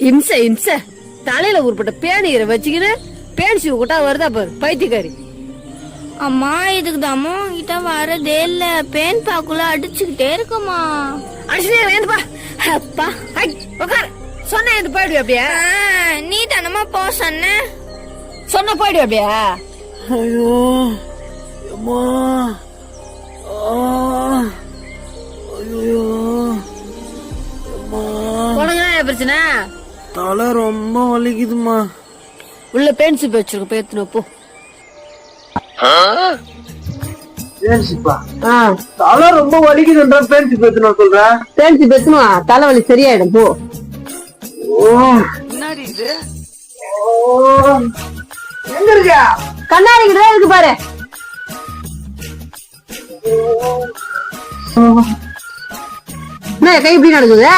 இம்ச இம்ச. தலையில உருப்பட்ட பேணிகிற வச்சுக்கின்னு பேணிச்சு கூட்டா வருதா பாரு பைத்தியக்காரி. அம்மா இதுக்கு தாம்மா கிட்ட வரதே இல்ல. பேன் பாக்குள்ள அடிச்சுக்கிட்டே இருக்கமா அடிச்சுனே வேண்டுப்பா அப்பா ஐ உட்கார் சொன்ன இது போயிடுவே அப்படியே. நீ தானமா போ சொன்ன. சொன்ன போயிடுவே அப்படியே. ஐயோ அம்மா. ஐயோ அம்மா. உனக்கு என்ன பிரச்சனை தலை ரொம்ப வலிக்குதுமா உள்ள பேன் சூப் வச்சிருக்க போய் எடுத்துன்னு போ. பேன்சிப்பா தலை ரொம்ப வலிக்குதுன்ற பேன்சி பேத்து நான் சொல்றேன் பேன் சூப் எடுத்துன்னு வா. தலைவலி சரியாயிடும். போ. ஓ. என்னடி இது? ஓ. எங்க இருக்க? கண்ணாடி கிட்ட இருக்கு பாரு. என்ன கை இப்படி நடக்குது?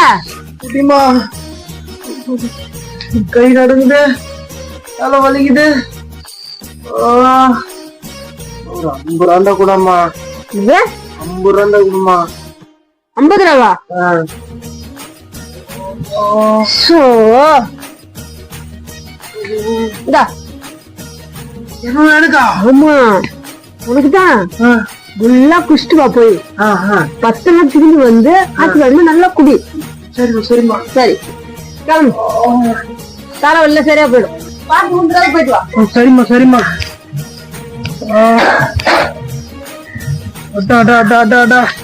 கை நடுங்குது. தலை வலிக்குது. ஒரு ஐம்பது ரூபாண்டா கூடமா ஐம்பது ரூபாண்டா கூடமா ஐம்பது ரூபா ஆ. ஷோ. இந்தா. என்ன எனக்கா ஆமா. உனக்குதான் ஆ, ஃபுல்லா குஷ்டு வா போய். பத்து நாள் திரும்பி வந்து அது வந்து நல்லா குடி. சரிம்மா சரிம்மா. சரி. கிளம்பு தலைவலில சரியா போயிடும். போயிட்டு வா. சரிம்மா சரிம்மா.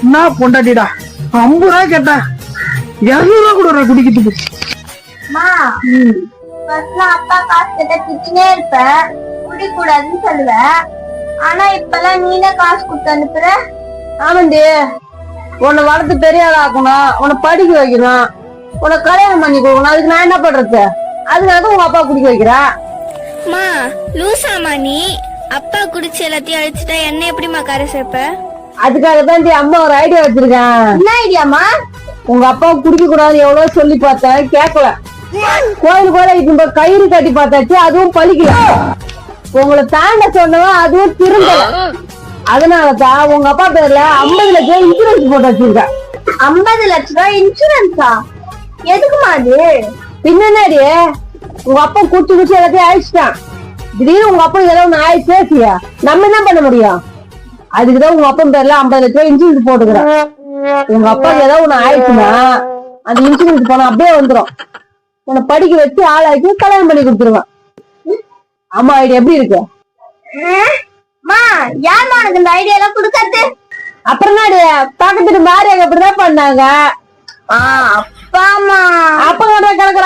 என்ன பொண்டாட்டிடா? ஐம்பது ரூபா கேட்டேன். இருநூறு ரூபா கூட குடிக்கிறதுக்கு. அப்பா காசு கிட்ட திட்டினே இருப்ப. குடி கூடாதுன்னு சொல்லுவேன் ஆனா இப்பெல்லாம் நீனே காசு கொடுத்து அனுப்புற. ஆமாண்டி. உன்னை வளர்த்து பெரிய ஆள் ஆக்கணும். உன்னை படிக்க வைக்கணும். உன்னை கல்யாணம் பண்ணி கொடுக்கணும். அதுக்கு நான் என்ன பண்றது? அதுக்காக உங்க அப்பா குடிக்க வைக்கிறேன் மா லூசாமா நீ. அப்பா குடிச்சு எல்லாத்தையும் அழிச்சிட்டா என்ன எப்படிமா கரை சேர்ப்ப அதுக்காக தான் அம்மா ஒரு ஐடியா வச்சிருக்கேன். என்ன ஐடியாமா உங்க அப்பா குடிக்க கூடாது எவ்வளவு சொல்லி பார்த்தேன் கேட்கல கோயில் கோயில இப்ப கயிறு கட்டி பார்த்தாச்சு அதுவும் பலிக்கல உங்களை தாண்ட சொன்னவன் அதுவும் திரும்பல அதனாலதான் உங்க அப்பா பேர்ல ஐம்பது லட்சம் இன்சூரன்ஸ் போட்டு வச்சிருக்கேன். ஐம்பது லட்ச ரூபாய் இன்சூரன்ஸா எதுக்குமா அது? பின்னாடி உங்க அப்பா குச்சி குச்சி எல்லாத்தையும் அழிச்சிட்டான். திடீர்னு உங்க அப்பா ஏதோ ஒண்ணு ஆயிடுச்சு பேசிய? நம்ம என்ன பண்ண முடியும்? அதுக்குதான் உங்க அப்பா பேர்ல ஐம்பது லட்சம் ரூபாய் இன்சூரன்ஸ் போட்டுக்கிறேன். உங்க அப்பாவுக்கு ஏதோ ஒண்ணு ஆயிடுச்சுன்னா அந்த இன்சூரன்ஸ் பணம் அப்படியே வந்துரும். உன்னை படிக்க வச்சு ஆளாக்கி கல்யாணம் பண்ணி கொடுத்துருவேன். ஆமா ஐடியா எப்படி இருக்கு? மா யார்மா உனக்கு இந்த ஐடியா எல்லாம் கொடுக்கறது? அப்புறம் பக்கத்துல மாறி அப்படிதான் பண்ணாங்க. ஆ அப்பாமா அப்ப கிடக்குறா